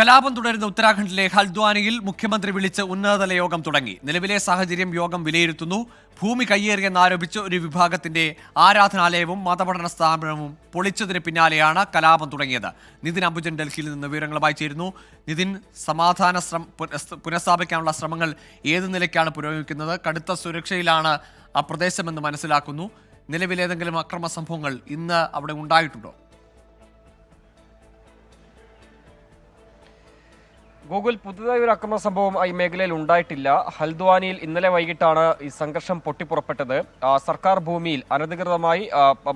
കലാപം തുടരുന്ന ഉത്തരാഖണ്ഡിലെ ഹൽദ്വാനിയിൽ മുഖ്യമന്ത്രി വിളിച്ച് ഉന്നതതല യോഗം തുടങ്ങി. നിലവിലെ സാഹചര്യം യോഗം വിലയിരുത്തുന്നു. ഭൂമി കയ്യേറിയെന്നാരോപിച്ച് ഒരു വിഭാഗത്തിന്റെ ആരാധനാലയവും മതപഠന സ്ഥാപനവും പൊളിച്ചതിന് പിന്നാലെയാണ് കലാപം തുടങ്ങിയത്. നിതിൻ അംബുജൻ ഡൽഹിയിൽ നിന്ന് വിവരങ്ങളുമായി ചേരുന്നു. നിതിൻ സമാധാന ശ്രമ പുനഃസ്ഥാപിക്കാനുള്ള ശ്രമങ്ങൾ ഏത് നിലയ്ക്കാണ് പുരോഗമിക്കുന്നത്? കടുത്ത സുരക്ഷയിലാണ് ആ പ്രദേശമെന്ന് മനസ്സിലാക്കുന്നു. നിലവിലേതെങ്കിലും അക്രമ സംഭവങ്ങൾ ഇന്ന് അവിടെ ഉണ്ടായിട്ടുണ്ടോ? ഗൂഗിൾ പുതുതായി ഒരു അക്രമ സംഭവം ഈ മേഖലയിൽ ഉണ്ടായിട്ടില്ല. ഹൽദ്വാനിയിൽ ഇന്നലെ വൈകിട്ടാണ് ഈ സംഘർഷം പൊട്ടിപ്പുറപ്പെട്ടത്. സർക്കാർ ഭൂമിയിൽ അനധികൃതമായി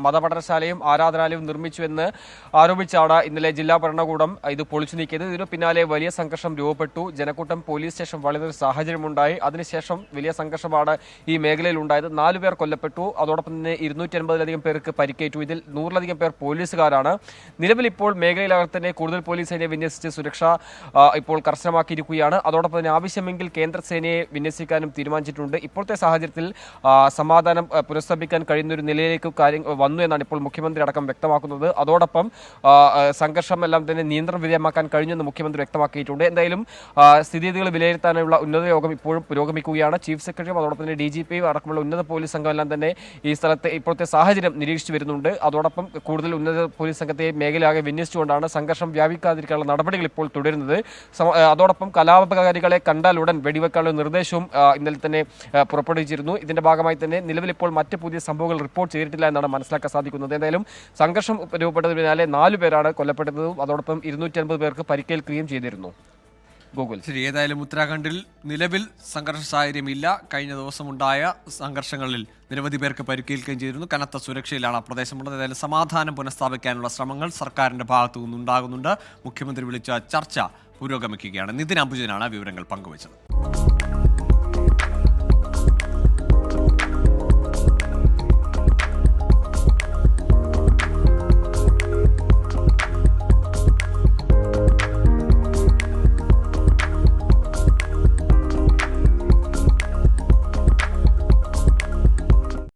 മതപഠനശാലയും ആരാധനാലയവും നിർമ്മിച്ചുവെന്ന് ആരോപിച്ചാണ് ഇന്നലെ ജില്ലാ ഭരണകൂടം ഇത് പൊളിച്ചു നീക്കിയത്. ഇതിനു പിന്നാലെ വലിയ സംഘർഷം രൂപപ്പെട്ടു. ജനക്കൂട്ടം പോലീസ് സ്റ്റേഷൻ വളരുന്ന സാഹചര്യമുണ്ടായി. അതിനുശേഷം വലിയ സംഘർഷമാണ് ഈ മേഖലയിൽ ഉണ്ടായത്. നാലു പേർ കൊല്ലപ്പെട്ടു. അതോടൊപ്പം തന്നെ ഇരുന്നൂറ്റി അൻപതിലധികം പേർക്ക് പരിക്കേറ്റു. ഇതിൽ നൂറിലധികം പേർ പോലീസുകാരാണ്. നിലവിൽ ഇപ്പോൾ മേഖലയിലകത്ത് തന്നെ കൂടുതൽ പോലീസ് സേനയെ വിന്യസിച്ച് സുരക്ഷ ഇപ്പോൾ കർശനമാക്കിയിരിക്കുകയാണ്. അതോടൊപ്പം തന്നെ ആവശ്യമെങ്കിൽ കേന്ദ്രസേനയെ വിന്യസിക്കാനും തീരുമാനിച്ചിട്ടുണ്ട്. ഇപ്പോഴത്തെ സാഹചര്യത്തിൽ സമാധാനം പുനഃസ്ഥാപിക്കാൻ കഴിയുന്ന ഒരു നിലയിലേക്ക് കാര്യം വന്നു എന്നാണ് ഇപ്പോൾ മുഖ്യമന്ത്രി അടക്കം വ്യക്തമാക്കുന്നത്. അതോടൊപ്പം ആ, ആ, സംഘർഷം എല്ലാം തന്നെ നിയന്ത്രണ വിധേയമാക്കാൻ കഴിഞ്ഞെന്ന് മുഖ്യമന്ത്രി വ്യക്തമാക്കിയിട്ടുണ്ട്. എന്തായാലും സ്ഥിതിഗതികൾ വിലയിരുത്താനുള്ള ഉന്നത യോഗം ഇപ്പോഴും പുരോഗമിക്കുകയാണ്. ചീഫ് സെക്രട്ടറിയും അതോടൊപ്പം തന്നെ ഡി ജി പിയും അടക്കമുള്ള ഉന്നത പോലീസ് സംഘം എല്ലാം തന്നെ ഈ സ്ഥലത്തെ ഇപ്പോഴത്തെ സാഹചര്യം നിരീക്ഷിച്ചു വരുന്നുണ്ട്. അതോടൊപ്പം കൂടുതൽ ഉന്നത പോലീസ് സംഘത്തെ മേഖലയാകെ വിന്യസിച്ചുകൊണ്ടാണ് സംഘർഷം വ്യാപിക്കാതിരിക്കാനുള്ള നടപടികൾ ഇപ്പോൾ തുടരുന്നത്. അതോടൊപ്പം കലാപകാരികളെ കണ്ടാൽ ഉടൻ വെടിവെക്കാനുള്ള നിർദ്ദേശവും ഇന്നലെ തന്നെ പുറപ്പെടുവിച്ചിരുന്നു. ഇതിന്റെ ഭാഗമായി തന്നെ നിലവിൽ ഇപ്പോൾ മറ്റ് പുതിയ സംഭവങ്ങൾ റിപ്പോർട്ട് ചെയ്തിട്ടില്ല എന്നാണ് മനസ്സിലാക്കാൻ സാധിക്കുന്നത്. എന്തായാലും സംഘർഷം രൂപപ്പെട്ടതിന് പിന്നാലെ നാലു പേരാണ് കൊല്ലപ്പെട്ടതും അതോടൊപ്പം ഇരുന്നൂറ്റി അൻപത് പേർക്ക് പരിക്കേൽക്കുകയും ചെയ്തിരുന്നു. ഗൂഗിൾ. ശരി ഏതായാലും ഉത്തരാഖണ്ഡിൽ നിലവിൽ സംഘർഷ സാഹചര്യമില്ല. കഴിഞ്ഞ ദിവസം ഉണ്ടായ സംഘർഷങ്ങളിൽ നിരവധി പേർക്ക് പരിക്കേൽക്കുകയും ചെയ്തിരുന്നു. കനത്ത സുരക്ഷയിലാണ് പ്രദേശമുള്ളത്. ഏതായാലും സമാധാനം പുനഃസ്ഥാപിക്കാനുള്ള ശ്രമങ്ങൾ സർക്കാരിന്റെ ഭാഗത്തു നിന്നുണ്ടാകുന്നുണ്ട് മുഖ്യമന്ത്രി വിളിച്ച ചർച്ച പുരോഗമിക്കുകയാണ്. നിതിൻ അംബുജനാണ് വിവരങ്ങൾ പങ്കുവച്ചത്.